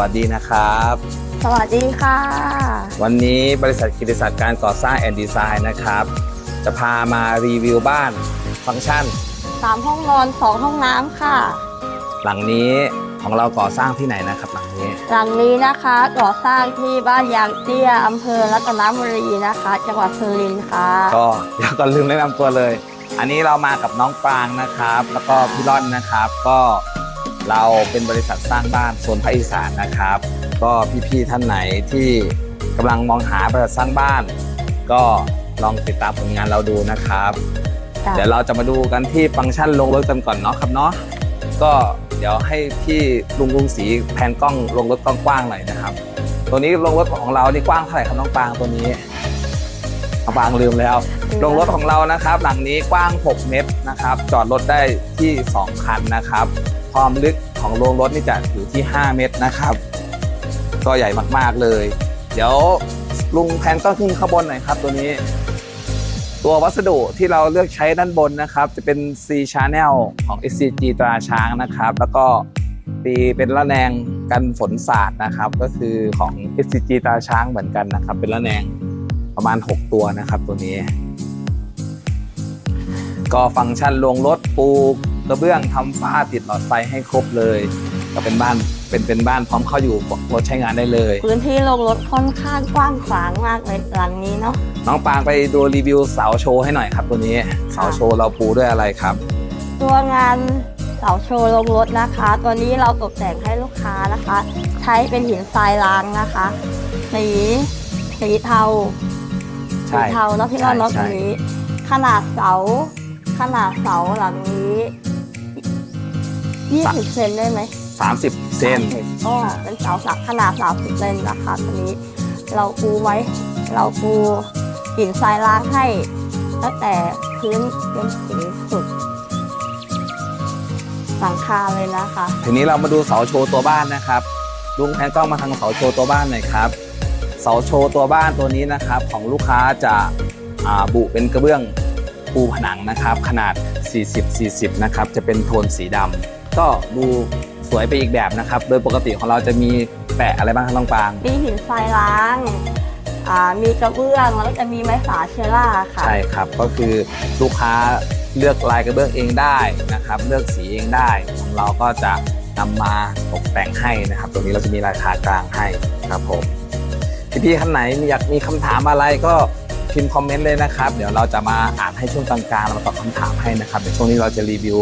ก็ขอสวัสดีนะครับ สวัสดีค่ะ วันนี้บริษัทกิติศักดิ์การก่อสร้างแอนด์ดีไซน์นะครับ จะพามารีวิวบ้านฟังก์ชัน สามห้องนอนสองห้องน้ำค่ะ หลังนี้ของเราก่อสร้างที่ไหนนะครับหลังนี้ หลังนี้นะคะก่อสร้างที่บ้านยางเตี้ยอำเภอรัตนบุรีนะคะ จังหวัดสุรินทร์ค่ะ ก็เดี๋ยวก่อนลืมแนะนำตัวเลย อันนี้เรามากับน้องปรางนะครับ แล้วก็พี่ร่อนนะครับ ก็ เราเป็นบริษัทสร้างบ้านโซนภาคอีสานนะครับ ก็พี่ๆท่านไหนที่กำลังมองหาบริษัทสร้างบ้าน ก็ลองติดตามผลงานเราดูนะครับจ้ะเดี๋ยวเราจะมาดูกันที่ฟังก์ชันลงรถกันก่อนเนาะครับเนาะก็เดี๋ยวให้พี่ลุงลุงสีแผนกล้องลงรถกว้างๆหน่อยนะครับ ตัวนี้ลงรถของเรานี่กว้างเท่าไหร่ครับน้องปางตัวนี้น้องปางลืมแล้วลงรถของเรานะครับ หลังนี้กว้าง 6 เมตรนะครับ จอดรถได้ที่ 2 คันนะครับ ความลึกของโรงรถนี่จะอยู่ที่ 5 เมตรนะครับ ก็ใหญ่มากๆเลย เดี๋ยวลุงแพนก็ขึ้นข้างบนหน่อยครับ ตัวนี้ ตัววัสดุที่เราเลือกใช้ด้านบนนะครับ จะเป็น C Channel ของ SCG ตราช้างนะครับ แล้วก็ตีเป็นระแนงกันฝนสาดนะครับ ก็คือของ SCG ตราช้างเหมือนกันนะครับ เป็นระแนงประมาณ 6 ตัวนะครับ ตัวนี้ ก็ฟังก์ชันลงรถปู กระเบื้องทำฝ้าติดหลอดไฟให้ครบเลย ก็เป็นบ้านเป็นเป็นบ้านพร้อมเข้าอยู่รถใช้งานได้เลย พื้นที่ลงรถค่อนข้างกว้างขวางมากเลยหลังนี้เนาะน้องปางไปดูรีวิวเสาโชว์ให้หน่อยครับตัวนี้เสาโชว์เราปูด้วยอะไรครับ ตัวงานเสาโชว์ลงรถนะคะ ตัวนี้เราตกแต่งให้ลูกค้านะคะ ใช้เป็นหินทรายล้างนะคะสีสีเทาใช่สีเทาเนาะพี่รอดเนาะใช่ตรงนี้ ขนาดเสา ขนาดเสาหลังนี้ ยี่สิบเซนได้ไหมสามสิบเซน30ก็เป็นเสาสักขนาดสามสิบเซนนะคะตัวนี้ เราปูไว้ เราปูหินทรายล้างให้ ตั้งแต่พื้นจนถึงสุดหลังคาเลยนะคะ ทีนี้เรามาดูเสาโชว์ตัวบ้านนะครับลุงแพนกล้องมาทางเสาโชว์ตัวบ้านหน่อยครับ เสาโชว์ตัวบ้านตัวนี้นะครับ ของลูกค้าจะอ่าบุเป็นกระเบื้องปูผนังนะครับ ขนาด 40 40 นะครับ จะเป็นโทนสีดำ ก็ดูสวยไปอีกแบบนะครับ โดยปกติของเราจะมีแปะอะไรบ้างครับน้องปาง มีหินทรายล้างอ่ามีกระเบื้องแล้วก็จะมีไม้ฝาเชอร่าค่ะ ใช่ครับ ก็คือลูกค้าเลือกลายกระเบื้องเองได้นะครับ เลือกสีเองได้ของเราก็จะนำมาตกแต่งให้นะครับ ตรงนี้เราจะมีราคากลางให้ครับผมพี่ๆท่านไหนอยากมีคำถามอะไรก็พิมพ์คอมเมนต์เลยนะครับ เดี๋ยวเราจะมาอ่านให้ช่วงกลางๆเรามาตอบคำถามให้นะครับในช่วงนี้เราจะรีวิว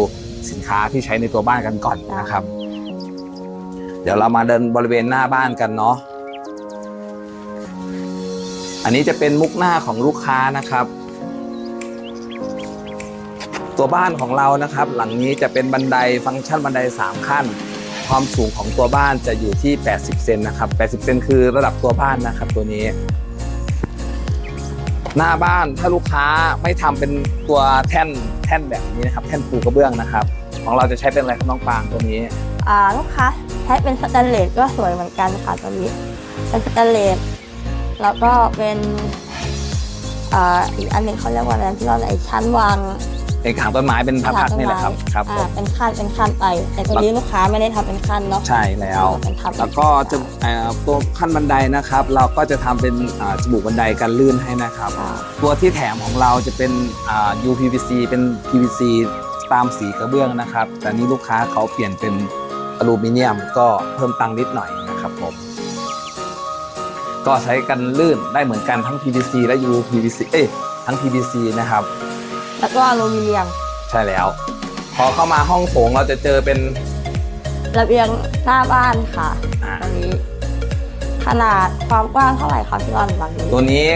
สินค้าที่ใช้ในตัวบ้านกันก่อนนะครับ เดี๋ยวเรามาเดินบริเวณหน้าบ้านกันเนาะอันนี้จะเป็นมุกหน้าของลูกค้านะครับ ตัวบ้านของเรานะครับ หลังนี้จะเป็นบันไดฟังก์ชันบันได 3 ขั้น ความสูงของตัวบ้านจะอยู่ที่ 80 เซนนะครับ 80 เซนคือระดับตัวบ้านนะครับตัวนี้ หน้าบ้านถ้าลูกค้าไม่ทำเป็นตัวแท่นแท่นแบบนี้นะครับ แท่นปูกระเบื้องนะครับ ของเราจะใช้เป็นอะไรครับน้องปางตัวนี้อ่าลูกค้าใช้เป็นสแตนเลสก็สวยเหมือนกันค่ะตัวนี้เป็นสแตนเลสแล้วก็เป็นอ่าอีกอันหนึงเขาเรียกว่าอะไรที่เราไอชั้นวาง ในขางต้นไม้เป็นพักๆนี่แหละครับครับผอ่ามเป็นขั้นเป็นขั้นไป แต่ตัวนี้ลูกค้าไม่ได้ทำเป็นขั้นเนาะใช่แล้ว เป็นทำเป็นแล้วก็จะเอ่อตัวขั้นบันไดนะครับ เราก็จะทำเป็นอ่าจมูกบันไดกันลื่นให้นะครับ อ่าตัวที่แถมของเราจะเป็นอ่า UPVC เป็น PVC ตามสีกระเบื้องนะครับ แต่นี่ลูกค้าเขาเปลี่ยนเป็นอลูมิเนียมก็เพิ่มตังค์นิดหน่อยนะครับผม ก็ใช้กันลื่นได้เหมือนกันทั้ง PVC และ UPVC เอ้ยทั้ง PVC นะครับ แล้วก็อลูมิเนียมใช่แล้ว พอเข้ามาห้องโถงเราจะเจอเป็นระเบียงหน้าบ้านค่ะอ่าตัวนี้ ขนาดความกว้างเท่าไหร่คะพี่รอนหลังนี้ตัวนี้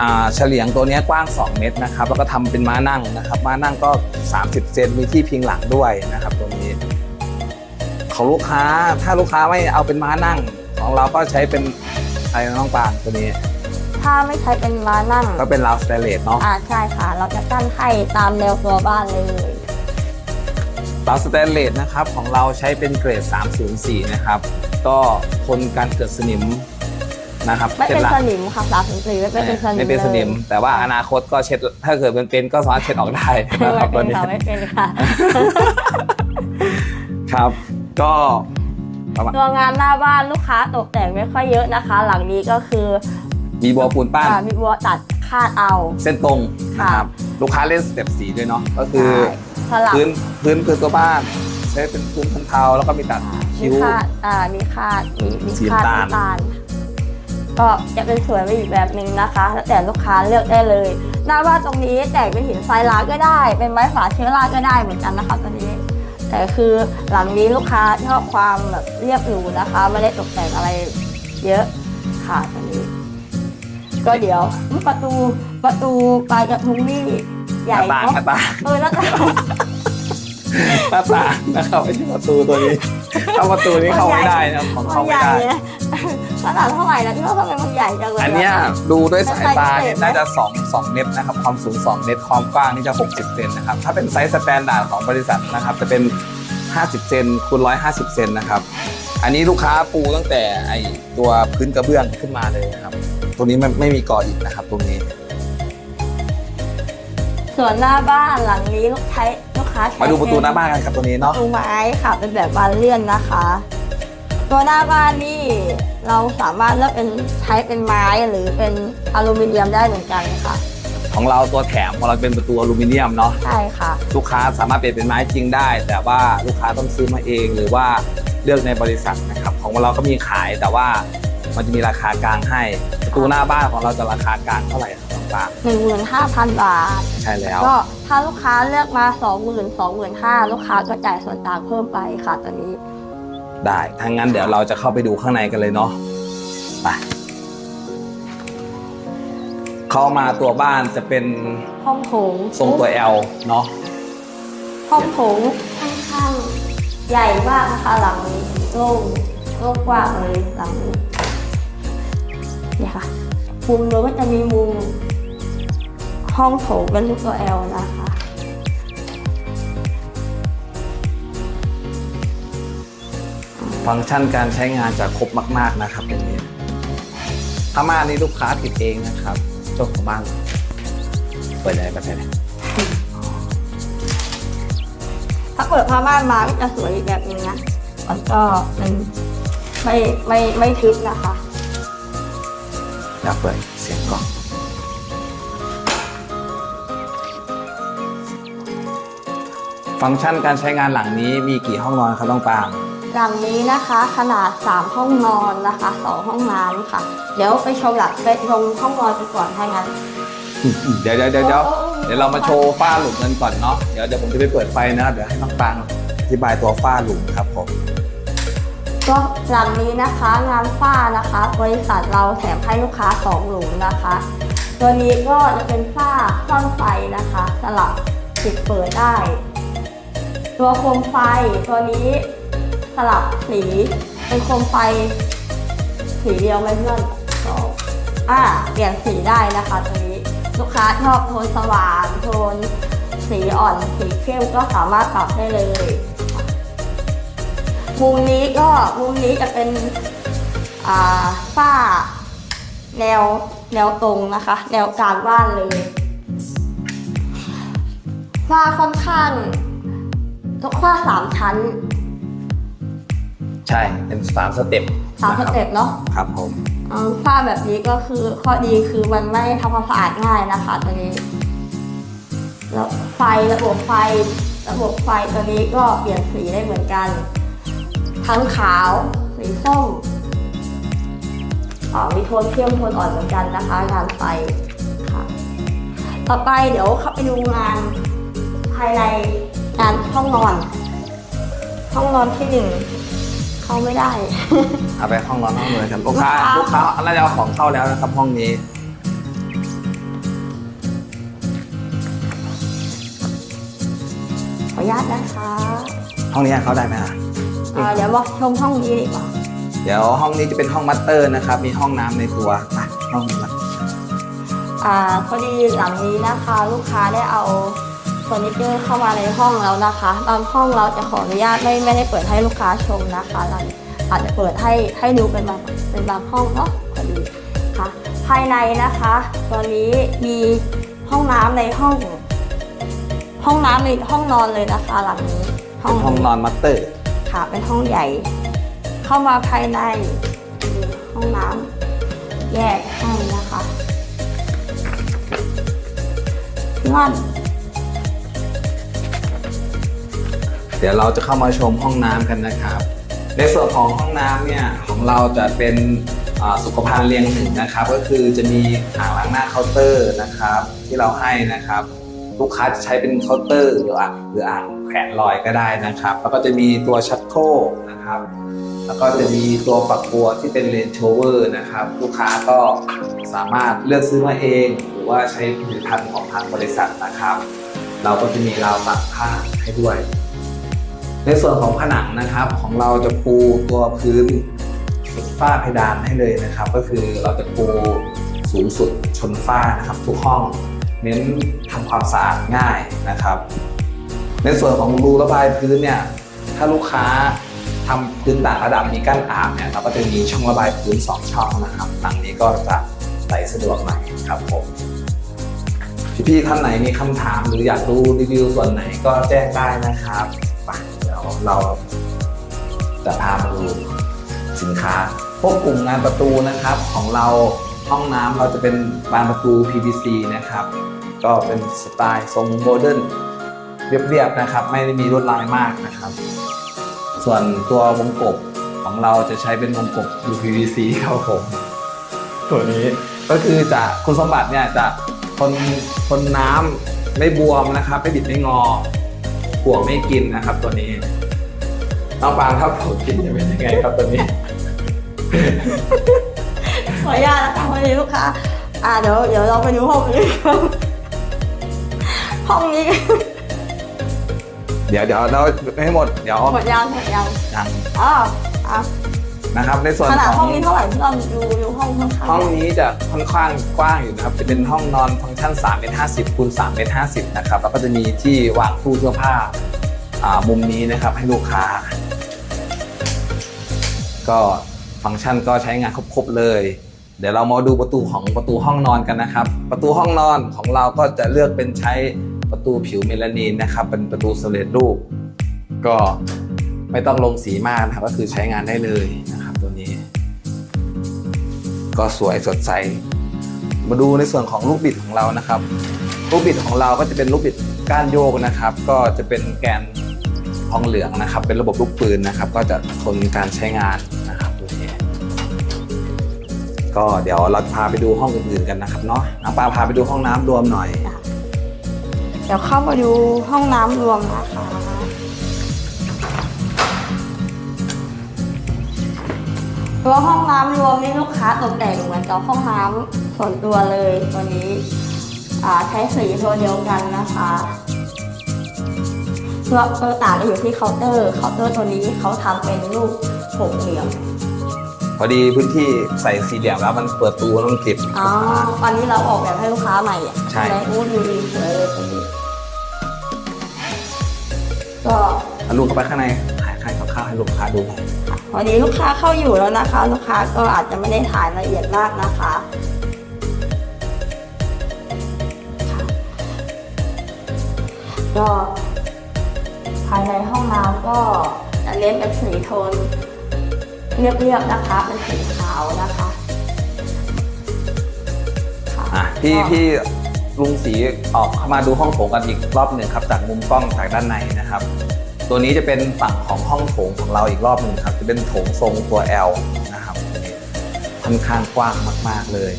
อ่าเฉลียงตัวเนี้ยกว้าง 2 เมตรนะครับ แล้วก็ทำเป็นม้านั่งนะครับม้านั่งก็ 30 เซนมีที่พิงหลังด้วยนะครับตัวนี้ ของลูกค้าถ้าลูกค้าไม่เอาเป็นม้านั่ง ของเราก็ใช้เป็นอะไรนะน้องปางตัวนี้ ถ้าไม่ใช้เป็นม้านั่งก็เป็นราวสเตนเลสเนาะอ่าใช่ค่ะ เราจะกั้นให้ตามแนวตัวบ้านเลยราวสเตนเลสนะครับของเราใช้เป็นเกรด 304 นะครับ ก็ทนการเกิดสนิมนะครับไม่เป็นช่สนิมค่ะสามสิบสี่ไม่เป็นสนิมไม่เป็นสนิมลยแต่ว่าอนาคตก็เช็ดถ้าเกิดเป็นเป็นก็สามารถเช็ดออกได้ไม่นะครับตัเป็วนนี้ค่ะไม่เป็นค่ะครับก็ประมาณตัวงานหน้าบ้านลูกค้าตกแต่งไม่ค่อยเยอะนะคะ หลังนี้ก็คือ มีบัวปูนป้านอ่ามีบัวตัดคาดเอา เส้นตรงนะค่ะครับลูกค้าเล่นสเต็ปสีด้วยเนาะก็คือใช่สลับพื้นพื้นพื้นตัวบ้าน ใช้เป็นพื้นพันเทาแล้วก็มีตัดมีคิ้ว คาดอ่ามีคาดมีมีสีคาดน้ำตาล น้ำตาลก็จะเป็นสวยไปอีกแบบหนึ่งนะคะ แล้วแต่ลูกค้าเลือกได้เลย หน้าบ้านตรงนี้แต่งเป็นหินทรายล้างก็ได้ เป็นไม้ฝาเชื้อราก็ได้เหมือนกันนะคะตัวนี้ แต่คือหลังนี้ลูกค้าชอบความแบบเรียบหรูนะคะ ไม่ได้ตกแต่งอะไรเยอะค่ะตัวนี้ ก็เดี๋ยวอุ๊ยประตูประตูปลายกระทุงนี่หใหญ่น้าต่างเนาะหน้าต่างเออหน้าต่างหน้าต่างนะครับไม่ใช่ประตูตัวนี้ถ้าประตูนี้เข้าไม่ได้นะครับของมัเข้านใหไม่ญ่ได้ เลยขนาดเท่าไหร่นะที่ว่าทำไมมันใหญ่จังเลยอันเนี้ยดูด้วยสายตาเนี่ยเป็นไซส์พิเศษไหมน่าจะ2 2เมตรนะครับความสูง 2 เมตรความกว้างนี่จะ 60 เซนนะครับถ้าเป็นไซส์สแตนดาร์ดของบริษัทนะครับจะเป็น 50 เซนคูณ150 เซนนะครับ อันนี้ลูกค้าปูตั้งแต่ไอตัวพื้นกระเบื้องขึ้นมาเลยนะครับ ตัวนี้ไม่ไม่มีก่ออิฐนะครับ ตรงนี้ ส่วนหน้าบ้านหลังนี้ลูกใช้ลูกค้าใช้มาดูประตูหน้าบ้านกันครับตัวนี้ปเนาะระตูไม้ค่ะ เป็นแบบบานเลื่อนนะคะ ตัวหน้าบ้านนี่เราสามารถเลือกเป็นใช้เป็นไม้หรือเป็นอลูมิเนียมได้เหมือนกันค่ะของเราตัวแถมของเราเป็นประตูอลูมิเนียมเนาะ ใช่ค่ะ ลูกค้าสามารถเปลี่ยนเป็นไม้จริงได้ แต่ว่าลูกค้าต้องซื้อมาเองหรือว่าเลือกในบริษัทนะครับ ของเราก็มีขายแต่ว่า มันจะมีราคากลางให้ประตูหน้าบ้านของเราจะราคากลางเท่าไหร่ครับน้องปาง15,000บาท ใช่แล้ว ก็ถ้าลูกค้าเลือกมา20,000 25,000ลูกค้าก็จ่ายส่วนต่างเพิ่มไปค่ะตอนนี้ ได้ถ้างั้นเดี๋ยวเราจะเข้าไปดูข้างในกันเลยเนาะไปเข้ามาตัวบ้านจะเป็นห้องโถงทรงตัว L เนาะห้องโถงค่อนข้างใหญ่มากนะคะหลังนี้โล่งโล่งกว้างเลยหลังนี้ เนี่ยค่ะ มุมเราก็จะมีมุมห้องโถงเป็นรูปตัว L นะคะ ฟังก์ชันการใช้งานจะครบมาก ๆนะครับตรงนี้ผ้าม่านนี้ลูกค้าติดเองนะครับเจ้าของบ้านเปิดอะไรแบบไหนถ้าเปิดผ้าม่านมาก็จะสวยอีกแบบนึงนะ มันก็มันไม่ไม่ไม่ทึบนะคะ อยากเปิดเสียงก่อนฟังก์ชันการใช้งานหลังนี้มีกี่ห้องนอนครับน้องปาล์มหลังนี้นะคะขนาด 3 ห้องนอนนะคะ 2 ห้องน้ำค่ะ เดี๋ยวไปชมหลังไปชมห้องนอนกันก่อนถ้างั้น เดี๋ยวเดี๋ยวเดี๋ยวเดี๋ยวโอ้โอ้เดี๋ยวเรามาโชว์ฝ้าหลุมกันก่อนเนาะเดี๋ยวเดี๋ยวผมจะไปเปิดไฟนะครับเดี๋ยวให้น้องปางอธิบายตัวฝ้าหลุมครับผม ก็หลังนี้นะคะงานฝ้านะคะ บริษัทเราแถมให้ลูกค้า2หลุมนะคะ ตัวนี้ก็จะเป็นฝ้าคว่ำไฟนะคะสลับปิดเปิดได้ ตัวโคมไฟตัวนี้สลับสีเป็นโคมไฟ สีเดียวไหมเพื่อนสองอ่าเปลี่ยนสีได้นะคะตัวนี้ลูกค้าชอบโทนสว่างโทนสีอ่อนสีเข้มก็สามารถปรับได้เลย มุมนี้ก็มุมนี้จะเป็นอ่าฝ้า แนวแนวตรงนะคะ แนวกลารบ้านเลยฝ้าค่อนข้างทุกฝ้าสามชั้น ใช่เป็นสามสเต็ปสามสเต็ปเนาะครับผมอืมฝ้าแบบนี้ก็คือข้อดีคือมันไม่ทำความสะอาดง่ายนะคะตัวนี้แล้วไฟระบบไฟระบบไฟตัวนี้ก็เปลี่ยนสีได้เหมือนกัน ทั้งขาวสีส้มอ๋อมีโทนเข้มโทนอ่อนเหมือนกันนะคะงานไฟค่ะ ต่อไปเดี๋ยวเข้าไปดูงานภายในงานห้องนอน ห้องนอนที่หนึ่งเข้าไม่ได้ เอาไปห้องนอนห้องเลยครับลูกค้าลูลูกกค้าค้าน่าจะเอาของเข้าแล้วนะครับห้องนี้ขออนุญาตนะคะ ห้องนี้เข้าได้ไหมฮะ อ่าเดี๋ยวมาชมห้องนี้ดีกว่าเดี๋ยวห้องนี้จะเป็นห้องมัตเตอร์นะครับ มีห้องน้ำในตัวไปห้องนี้ครับอ่าพอดีหลังนี้นะคะ ลูกค้าได้เอาเฟอร์นิเจอร์เข้ามาในห้องแล้วนะคะบางห้องเราจะขออนุญาตไม่ไม่ได้เปิดให้ลูกค้าชมนะคะเราอาจจะเปิดให้ให้ดูเป็นบางเป็นบางห้องเนาะพอดีค่ะ ภายในนะคะ ตอนนี้มีห้องน้ำในห้อง ห้องน้ำในห้องนอนเลยนะคะ หลังนี้เป็นห้องนอนมัตเตอร์ ค่ะเป็นห้องใหญ่ เข้ามาภายในห้องน้ำแยกให้นะคะนั่นเดี๋ยวเราจะเข้ามาชมห้องน้ำกันนะครับ ในส่วนของห้องน้ำเนี่ยของเราจะเป็นสุขภัณฑ์เรียงหนึ่งนะครับ ก็คือจะมีอ่างล้างหน้าเคาน์เตอร์นะครับ ที่เราให้นะครับ ลูกค้าจะใช้เป็นเคาน์เตอร์หรืออ่างหรืออ่าง แขวนลอยก็ได้นะครับ แล้วก็จะมีตัวชักโครกนะครับ แล้วก็จะมีตัวฝักบัวที่เป็นเลนโชเวอร์นะครับ ลูกค้าก็สามารถเลือกซื้อมาเอง หรือว่าใช้ผลิตภัณฑ์ของทางบริษัทนะครับ เราก็จะมีราวตากผ้าให้ด้วย ในส่วนของผนังนะครับของเราจะปูตัวพื้นฝ้าเพดานให้เลยนะครับ ก็คือเราจะปูสูงสุดชนฝ้านะครับทุกห้อง เน้นทำความสะอาดง่ายนะครับ ในส่วนของรูระบายพื้นเนี่ยถ้าลูกค้าทำพื้นต่างระดับมีกั้นอาบเนี่ยเราก็จะมีช่องระบายพื้น 2 ช่องนะครับหลังนี้ก็จะไหลสะดวกหน่อยครับผมพี่ๆท่านไหนมีคำถามหรืออยากดูรีวิวส่วนไหนก็แจ้งได้นะครับไปเดี๋ยวเราจะพามาดูสินค้า พวกกลุ่มงานประตูนะครับของเราห้องน้ำเราจะเป็นบานประตู PVC นะครับ ก็เป็นสไตล์ทรงโมเดิร์น เรียบๆนะครับ ไม่ได้มีลวดลายมากนะครับ ส่วนตัววงกบของเราจะใช้เป็นวงกบ UPVC ครับผมตัวนี้ก็คือจะคุณสมบัติเนี่ยจะทนทนน้ำไม่บวมนะครับไม่บิดไม่งอปวกไม่กินนะครับ ตัวนี้น้องปางครับผมกินจะเป็นยังไงครับตัวนี้ ขออนุญาตนะคะวันนี้ลูกค้าอ่าเดี๋ยวเดี๋ยวเราไปดูห้องนี้กันห้องนี้ เดี๋ยวเดี๋ยวเราให้หมดเดี๋ยวหมดยังหมดยังยังอ๋ออะนะครับ ในส่วนขนาดขห้อองงนี้เท่าไหร่ที่เราดูดูห้องข้างๆห้องนี้จะค่อนข้างกว้างอยู่นะครับ จะเป็นห้องนอนฟังก์ชัน3เมตร50คูณ3เมตร50นะครับแล้วก็จะมีที่วางตู้เสื้อผ้าอ่ามุมนี้นะครับให้ลูกค้า ก็ฟังก์ชันก็ใช้งานครบๆเลย เดี๋ยวเรามาดูประตูของประตูห้องนอนกันนะครับ ประตูห้องนอนของเราก็จะเลือกเป็นใช้ ประตูผิวเมลานีนนะครับ เป็นประตูสำเร็จรูป ก็ไม่ต้องลงสีมากนะครับ ก็คือใช้งานได้เลยนะครับ ตัวนี้ ก็สวยสดใส มาดูในส่วนของลูกบิดของเรานะครับ ลูกบิดของเราก็จะเป็นลูกบิดก้านโยกนะครับ ก็จะเป็นแกนทองเหลืองนะครับ เป็นระบบลูกปืนนะครับ ก็จะทนการใช้งานนะครับตัวนี้ก็เดี๋ยวเราพาไปดูห้องอื่นๆกันนะครับเนาะน้องปาพาไปดูห้องน้ำรวมหน่อย เดี๋ยวเข้ามาดูห้องน้ำรวมนะคะ ตัวห้องน้ำรวมนี่ลูกค้าตกแต่งเหมือนกับห้องน้ำส่วนตัวเลยตัวนี้อ่าใช้สีตัวเดียวกันนะคะเพื่อเพื่อต่างจะอยู่ที่เคาน์เตอร์เคาน์เตอร์ตัวนี้เขาทำเป็นรูปหกเหลี่ยมพอดีพื้นที่ใส่สี่เหลี่ยมแล้วมันเปิดตู้แล้วมันติดอ๋อตอนนี้เราออกแบบให้ลูกค้าใหม่อะใช่ไหมอู้ดูดีสวยเลยตรงนี้ ก็เอาลูกเข้าไปข้างในถ่ายใครคร่าวๆให้ลูกค้าดูหน่อยวันนี้ลูกค้าเข้าอยู่แล้วนะคะ ลูกค้าก็อาจจะไม่ได้ถ่ายละเอียดมากนะคะ ก็ภายในห้องน้ำก็จะเน้นเป็นสีโทนเรียบๆนะคะ เป็นสีขาวนะคะค่ะอะพี่ก็พี่ ลุงสีออกเข้ามาดูห้องโถงกันอีกรอบหนึ่งครับจากมุมกล้องจากด้านในนะครับ ตัวนี้จะเป็นฝั่งของห้องโถงของเราอีกรอบหนึ่งครับ จะเป็นโถงทรงตัว L นะครับค่อนข้างกว้างมาก ๆเลย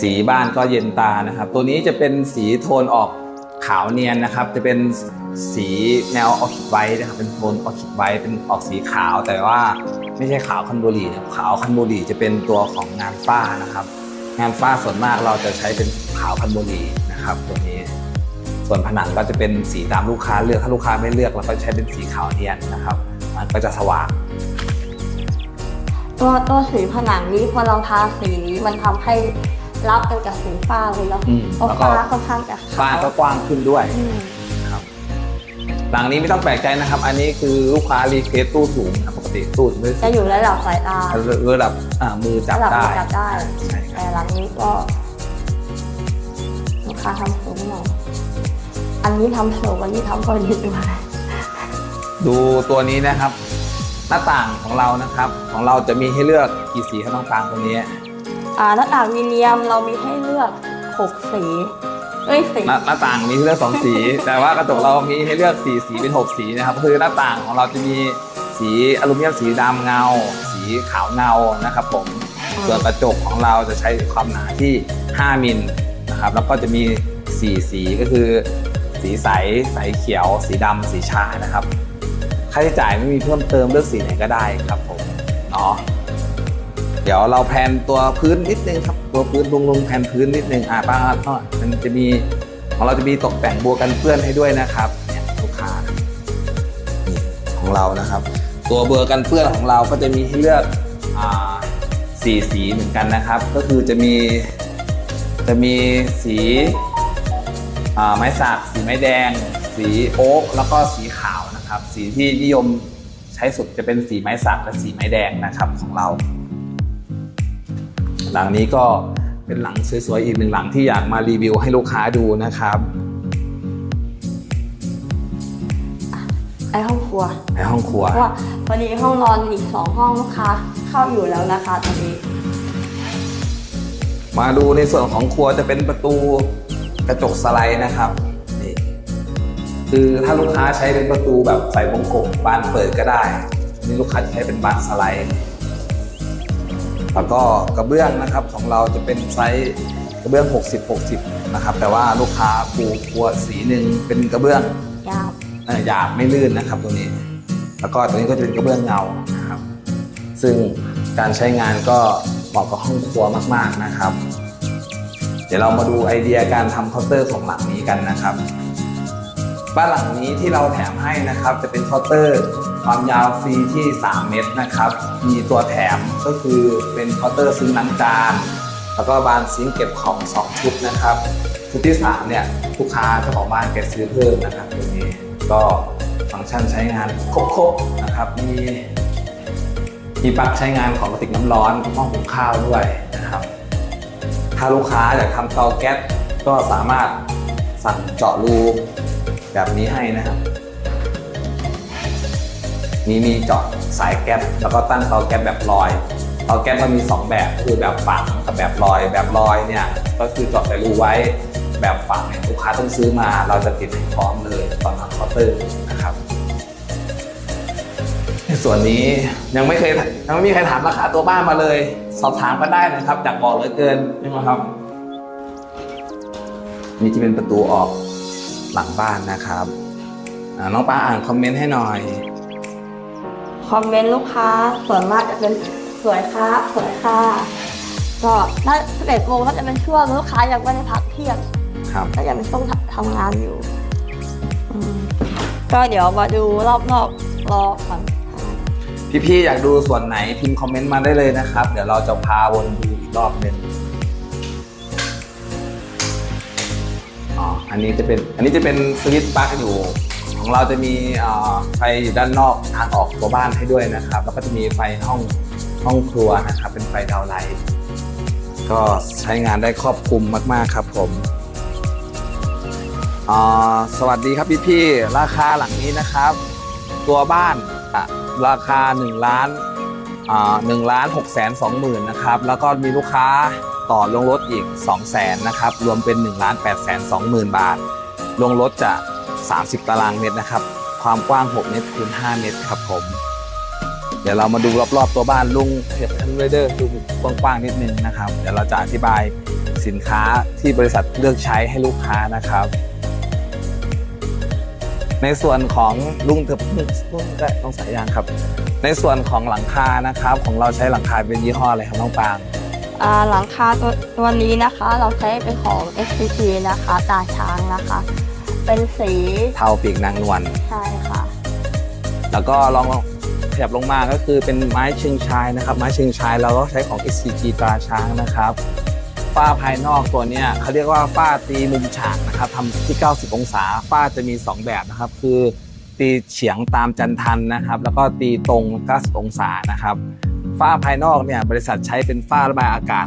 สีบ้านก็เย็นตานะครับ ตัวนี้จะเป็นสีโทนออกขาวเนียนนะครับ จะเป็นสีแนวออคิดไวท์นะครับ เป็นโทนออคิดไวท์เป็นออกสีขาวแต่ว่าไม่ใช่ขาวคันโบรีนะขาวคันโบรีจะเป็นตัวของงานฝ้านะครับ งานฝ้าส่วนมากเราจะใช้เป็นขาวคันโบรีนะครับตัวนี้ ส่วนผนังก็จะเป็นสีตามลูกค้าเลือกถ้าลูกค้าไม่เลือกเราก็ใช้เป็นสีขาวเนียนนะครับ มันก็จะสว่างตัวตัวสีผนังนี้พอเราทาสีนี้มันทำให้รับกันกับสีฟ้าเลยแล้วอืมเพราะแล้วก็ฟ้าค่อนข้างจะขาวฝ้าก็กว้างขึ้นด้วยอืมหลังนี้ไม่ต้องแปลกใจนะครับ อันนี้คือลูกค้ารีเควสตู้สูง นะครับปกติตู้ไม่จะอยู่ระดับสายตาระดับอ่ามือจับระดัได้มือจับได้ ใช่คแต่รับหลังนี้ก็ลูกค้าทำสูงหน่อยอันนี้ทำสูงอันนี้ทำพอดีด้วยดูตัวนี้นะครับน้าต่างของเรานะครับ ของเราจะมีให้เลือกกี่สีครับน้องปางตรงนี้อ่าหน้าต่างวิเนียมเรามีให้เลือกหกสีเอ้ยสีหน้าหน้าต่างมีให้เลือกสองสี แต่ว่ากระจกเรามีให้เลือกสีสีเป็นหกสีนะครับคือหน้าต่างของเราจะมี สีอลูมิเนียมสีดำเงา สีขาวเงานะครับผมส่วนกระจกของเราจะใช้ความหนาที่ 5 มิลนะครับแล้วก็จะมี 4 สีก็คือ สีใสใสเขียว สีดำสีชานะครับค่าใช้จ่ายไม่มีเพิ่มเติมเลือกสีไหนก็ได้ครับผมเนาะเดี๋ยวเราแพนตัวพื้นนิดนึงครับตัวพื้นลงลงแพนพื้นนิดนึงอ่าป้าก็มันจะมีของเราจะมีตกแต่งบัวกันเปื้อนให้ด้วยนะครับเนี่ยลูกค้านี่ของเรานะครับ ตัวเบอร์กันเปื้อนของเราก็จะมีให้เลือกสีสีเหมือนกันนะครับ ก็คือจะมีจะมีสีไม้สักสีไม้แดง สีโอ๊กแล้วก็สีขาวนะครับ สีที่นิยมใช้สุดจะเป็นสีไม้สักและสีไม้แดงนะครับของเรา หลังนี้ก็เป็นหลังสวยๆอีกหนึ่งหลังที่อยากมารีวิวให้ลูกค้าดูนะครับ ไอห้องครัว ในห้องครัว เพราะว่าพอดีห้องนอนอีกสองห้องลูกค้าเข้าอยู่แล้วนะคะตอนนี้ มาดูในส่วนของครัวจะเป็นประตูกระจกสไลด์นะครับนี่คือถ้าลูกค้าใช้เป็นประตูแบบใส่วงกลมบานเปิดก็ได้ นี่ลูกค้าจะใช้เป็นบานสไลด์แล้วก็กระเบื้องนะครับของเราจะเป็นไซส์กระเบื้อง 60 60 นะครับ แต่ว่าลูกค้าปูครัวสีหนึ่งเป็นกระเบื้องยาวเอ่อ หยาบไม่ลื่นนะครับตรงนี้ แล้วก็ตรงนี้ก็จะเป็นกระเบื้องเงานะครับ ซึ่งการใช้งานก็เหมาะกับห้องครัวมากๆนะครับ เดี๋ยวเรามาดูไอเดียการทำเคาน์เตอร์ของหลังนี้กันนะครับบ้านหลังนี้ที่เราแถมให้นะครับจะเป็นเคาน์เตอร์ความยาวฟรีที่ 3 เมตรนะครับ มีตัวแถมก็คือเป็นเคาน์เตอร์ซิงค์ล้างจานแล้วก็บานซิงค์เก็บของ 2 ชุดนะครับ ชุดที่ 3 เนี่ยลูกค้าเจ้าของบ้านแกซื้อเพิ่มนะครับตัวนี้ ก็ฟังก์ชันใช้งานครบๆนะครับ มีมีปลั๊กใช้งานของกระติกน้ำร้อนหม้อหุงข้าวด้วยนะครับ ถ้าลูกค้าอยากทำเตาแก๊สก็สามารถสั่งเจาะรูแบบนี้ให้นะครับมีมีเจาะสายแก๊สแล้วก็ตั้งเตาแก๊สแบบลอย เตาแก๊สมันมี 2 แบบคือแบบฝังกับแบบลอย แบบลอยเนี่ยก็คือเจาะใส่รูไว้ แบบฝังเนี่ยลูกค้าต้องซื้อมา เราจะติดให้พร้อมเลยตอนทำเคาน์เตอร์นะครับในส่วนนี้ยังไม่เคยยังไม่มีใครถามราคาตัวบ้านมาเลย สอบถามก็ได้นะครับอยากบอกเหลือเกินใช่ไหมครับ นี่จะเป็นประตูออกหลังบ้านนะครับน้องป้าอ่านคอมเมนต์ให้หน่อย คอมเมนต์ลูกค้าส่วนมากจะเป็นสวยค่ะสวยค่ะก็ถ้าสิบเอ็ดโมงก็จะเป็นช่วงลูกค้ายังไม่ได้พักเที่ยง ครับ ก็ยังต้องทำงานอยู่อืมก็เดี๋ยวมาดูรอบนอกรอก่อนพี่ๆอยากดูส่วนไหนพิมพ์คอมเมนต์มาได้เลยนะครับ เดี๋ยวเราจะพาวนดูอีกรอบหนึ่งอ๋ออันนี้จะเป็นอันนี้จะเป็นสวิตช์ปลั๊กอยู่ ของเราจะมีเอ่อไฟอยู่ด้านนอกทางออกตัวบ้านให้ด้วยนะครับ แล้วก็จะมีไฟห้องห้องครัวนะครับ เป็นไฟดาวไลท์ก็ใช้งานได้ครอบคลุมมากๆครับผม อ่าสวัสดีครับพี่ๆราคาหลังนี้นะครับ ตัวบ้านอะราคา1ล้านอ่าหนึ่งล้านหกแสนสองหมื่นนะครับ แล้วก็มีลูกค้าต่อลงรถอีก2 0 0แสนนะครับ รวมเป็น1ล้านแปดแสนสองหมื่นบาท ลงรถจะ 30 ตารางเมตรนะครับ ความกว้าง 6 เมตรคูณ5เมตรครับผม เดี๋ยวเรามาดูรอบๆตัวบ้านลุงเห็ดทันเรเดอร์ดูกว้างๆนิดนึงนะครับ เดี๋ยวเราจะอธิบายสินค้าที่บริษัทเลือกใช้ให้ลูกค้านะครับ ในส่วนของลุงเถอะลุงได้ต้องสายยางครับ ในส่วนของหลังคานะครับ ของเราใช้หลังคาเป็นยี่ห้ออะไรครับน้องปางอ่าหลังคาตัวตัวนี้นะคะ เราใช้เป็นของ SCG นะคะ ตาช้างนะคะ เป็นสีเทาปีกนางนวลใช่ค่ะ แล้วก็ลองขยับลงมาก็คือเป็นไม้เชิงชายนะครับ ไม้เชิงชายเราก็ใช้ของ SCG ตราช้างนะครับ ฝ้าภายนอกตัวเนี้ยเขาเรียกว่าฝ้าตีมุมฉากนะครับทำที่ 90 องศาฝ้าจะมี 2 แบบนะครับ คือตีเฉียงตามจันทันนะครับ แล้วก็ตีตรง 90 องศานะครับฝ้าภายนอกเนี่ยบริษัทใช้เป็นฝ้าระบายอากาศ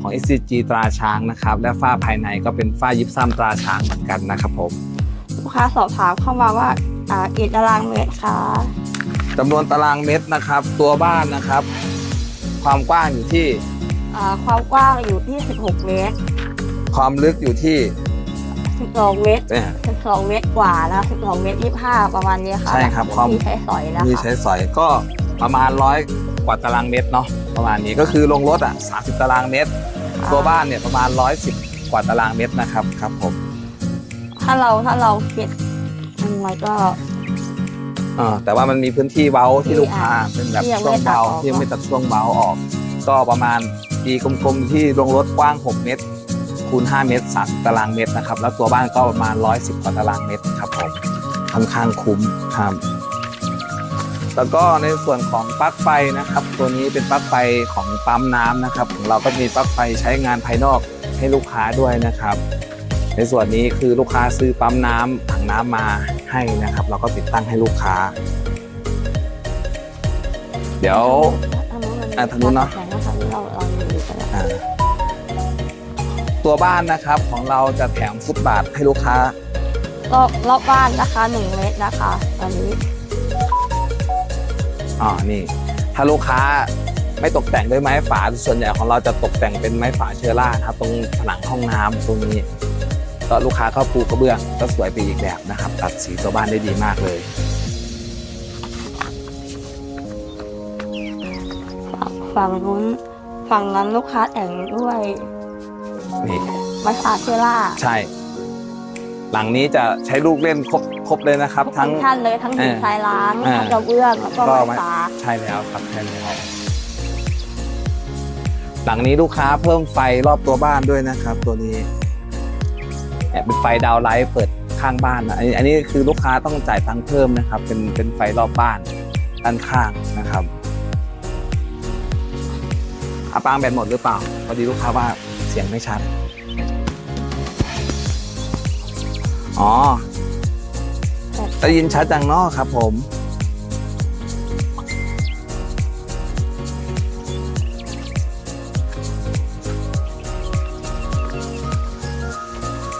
ของ SCG ตราช้างนะครับ และฝ้าภายในก็เป็นฝ้ายิปซัมตราช้างเหมือนกันนะครับผมลูกค้าสอบถามเข้ามาว่าอ่ากี่ตารางเมตรคะจำนวนตารางเมตรนะครับ ตัวบ้านนะครับ ความกว้างอยู่ที่อ่า ความกว้างอยู่ที่ 16 เมตร ความลึกอยู่ที่12 เมตร เนี่ย12 เมตรกว่านะ12 เมตร25 ประมาณนี้ค่ะใช่ครับความที่ใช้สอยนะมีคะใช้สอยก็ประมาณร้อยกว่าตารางเมตรเนาะประมาณนี้ก็คือลงรถอะ30 ตารางเมตร ตัวบ้านเนี่ยประมาณ 110 กว่าตารางเมตรนะครับครับผมถ้าเราถ้าเราคิดมันก็อ่าแต่ว่ามันมีพื้นที่เว้าที่ที่ลูกค้าอะเป็นแบบที่ยังช่วงไม่ตัดเบาออกที่ยังไม่ตัดช่วงเบาออก ก็ประมาณ ตีกลมๆที่ลงรถกว้าง 6 เมตร คูณ 5 เมตร3ตารางเมตรนะครับ แล้วตัวบ้านก็ประมาณ 110 กว่าตารางเมตรครับผมค่อนข้างคุ้มครับ แล้วก็ในส่วนของปลั๊กไฟนะครับ ตัวนี้เป็นปลั๊กไฟของปั๊มน้ำนะครับของเราก็มีปลั๊กไฟใช้งานภายนอกให้ลูกค้าด้วยนะครับ ในส่วนนี้คือลูกค้าซื้อปั๊มน้ำถังน้ำมาให้นะครับ เราก็ติดตั้งให้ลูกค้า เดี๋ยวอะทางนู้นเนอะ ตัวบ้านนะครับของเราจะแถมฟุตบาทให้ลูกค้า รอบรอบบ้านนะคะ1เมตรนะคะตอนนี้อ๋อนี่ ถ้าลูกค้าไม่ตกแต่งด้วยไม้ฝาส่วนใหญ่ของเราจะตกแต่งเป็นไม้ฝาเชอร่านะครับ ตรงผนังห้องน้ำตรงนี้ก็ลูกค้าก็ปูกระเบื้องก็สวยไปอีกแบบนะครับ ตัดสีตัวบ้านได้ดีมากเลยฝั่งนู้น ฝั่งนั้นลูกค้าแต่งด้วยนี่ไม้ฝาเชอร่าใช่ หลังนี้จะใช้ลูกเล่นครบครบเลยนะครับ ทั้งทุกท่านเลยทั้งหินเออทรายล้างอ่าทั้งกระเบื้องแล้วก็ก็ไม้ไม้ฝาใช่แล้วครับใช่แล้วหลังนี้ลูกค้าเพิ่มไฟรอบตัวบ้านด้วยนะครับ ตัวนี้เนี่ยเป็นไฟดาวไลท์เปิดข้างบ้านนะอันนี้อันนี้คือลูกค้าต้องจ่ายตังค์เพิ่มนะครับ เป็นเป็นไฟรอบบ้านด้านข้างนะครับอา ปางแบตหมดหรือเปล่า พอดีลูกค้าว่าเสียงไม่ชัด อ๋อได้ยินชัดจังเนอกครับผม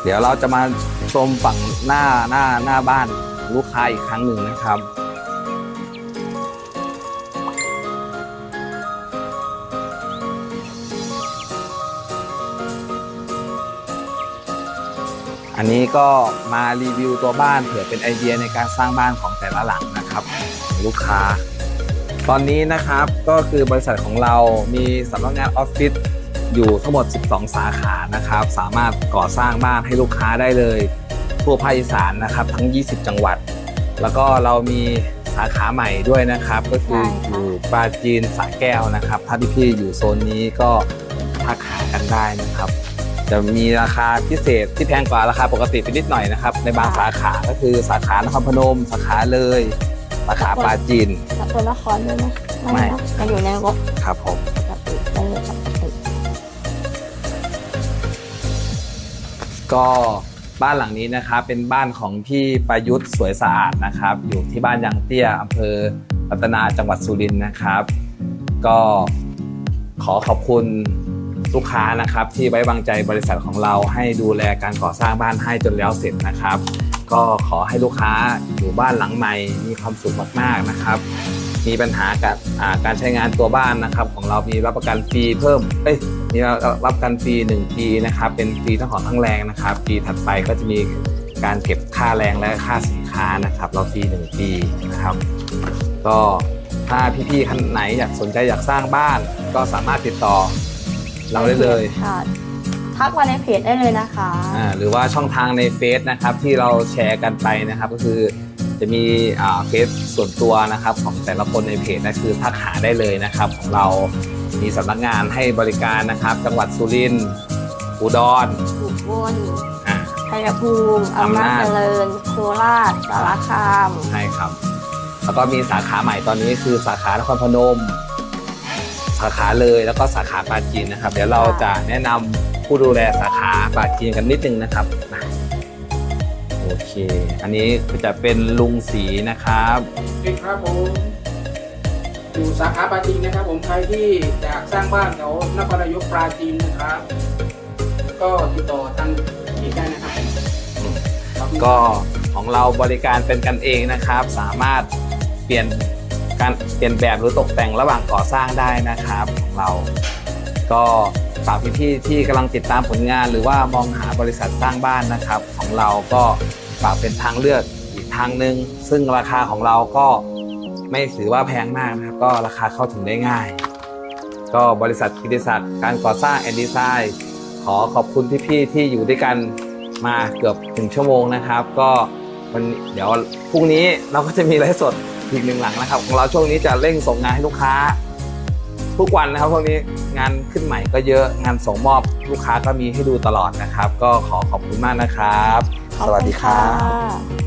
เดี๋ยวเราจะมาชมฝั่งหน้าหน้าหน้าบ้านลูกค้าอีกครั้งหนึ่งนะครับ อันนี้ก็มารีวิวตัวบ้านเผื่อเป็นไอเดียในการสร้างบ้านของแต่ละหลังนะครับของลูกค้า ตอนนี้นะครับก็คือบริษัทของเรามีสำนักงานออฟฟิศอยู่ทั้งหมด 12 สาขานะครับ สามารถก่อสร้างบ้านให้ลูกค้าได้เลย ทั่วภาคอีสานนะครับ ทั้ง 20 จังหวัด แล้วก็เรามีสาขาใหม่ด้วยนะครับ ก็คืออยู่ปราจีนสระแก้วนะครับ ถ้าพี่ๆอยู่โซนนี้ก็ทักหากันได้นะครับ จะมีราคาพิเศษที่แพงกว่าราคาปกติไปนิดหน่อยนะครับ ในบางสาขาก็คือสาขานครพนม สาขาเลย สาขาปราจีนแล้วตัวนครด้วยไหมไม่นะจะอยู่ในงบครับผมปกติได้เลยปกติก็บ้านหลังนี้นะครับเป็นบ้านของพี่ประยุทธ์สวยสะอาดนะครับ อยู่ที่บ้านยางเตี้ยอำเภอรัตนาจังหวัดสุรินทร์นะครับ ก็ขอขอบคุณ ลูกค้านะครับที่ไว้วางใจบริษัทของเราให้ดูแลการก่อสร้างบ้านให้จนแล้วเสร็จนะครับ ก็ขอให้ลูกค้าอยู่บ้านหลังใหม่มีความสุขมากๆนะครับ มีปัญหากับการใช้งานตัวบ้านนะครับของเรามีรับประกันฟรีเพิ่มเอ้ยมีรับประกันฟรี1ปีนะครับเป็นฟรีทั้งของทั้งแรงนะครับ ปีถัดไปก็จะมีการเก็บค่าแรงและค่าสินค้านะครับ เราฟรี1ปีนะครับ ก็ถ้าพี่ๆท่านไหนอยากสนใจอยากสร้างบ้าน ก็สามารถติดต่อ เราได้เลย ค่ะทักมาในเพจได้เลยนะคะ อ่าหรือว่าช่องทางในเฟซนะครับที่เราแชร์กันไปนะครับ ก็คือจะมีอ่าเฟซส่วนตัวนะครับ ของแต่ละคนในเพจนะคือทักหาได้เลยนะครับ ของเรามีสำนักงานให้บริการนะครับ จังหวัดสุรินทร์อุดรอุบลอ่า ชัยภูมิอำนาจเจริญ โคราชสารคาม ใช่ครับ แล้วก็มีสาขาใหม่ตอนนี้คือสาขานครพนม สาขาเลยแล้วก็สาขาปราจีนนะครับ เดี๋ยวเราจะแนะนำผู้ดูแลสาขาปราจีนกันนิดนึงนะครับมาโอเค อันนี้จะเป็นลุงสีนะครับ สวัสดีครับผมอยู่สาขาปราจีนนะครับ ผมใครที่อยากสร้างบ้านแถวนครนายกปราจีนนะครับ ก็ติดต่อทางเพจได้นะครับขอบคุณครับ ก็ของเราบริการเป็นกันเองนะครับ สามารถเปลี่ยน การเปลี่ยนแบบหรือตกแต่งระหว่างก่อสร้างได้นะครับของเรา ก็ฝากพี่ๆที่กำลังติดตามผลงาน หรือว่ามองหาบริษัทสร้างบ้านนะครับ ของเราก็ฝากเป็นทางเลือกอีกทางหนึ่งซึ่งราคาของเราก็ไม่ถือว่าแพงมากนะครับ ก็ราคาเข้าถึงได้ง่าย ก็บริษัทกิติศักดิ์การก่อสร้างแอนดีไซน์ขอขอบคุณพี่ๆที่อยู่ด้วยกันมาเกือบถึงชั่วโมงนะครับ ก็วันเดี๋ยวพรุ่งนี้เราก็จะมีไลฟ์สด อีกหนึ่งหลังนะครับ ของเราช่วงนี้จะเร่งส่งงานให้ลูกค้า ทุกวันนะครับช่วงนี้งานขึ้นใหม่ก็เยอะงานส่งมอบลูกค้าก็มีให้ดูตลอดนะครับ ก็ขอขอบคุณมากนะครับ สวัสดีครับ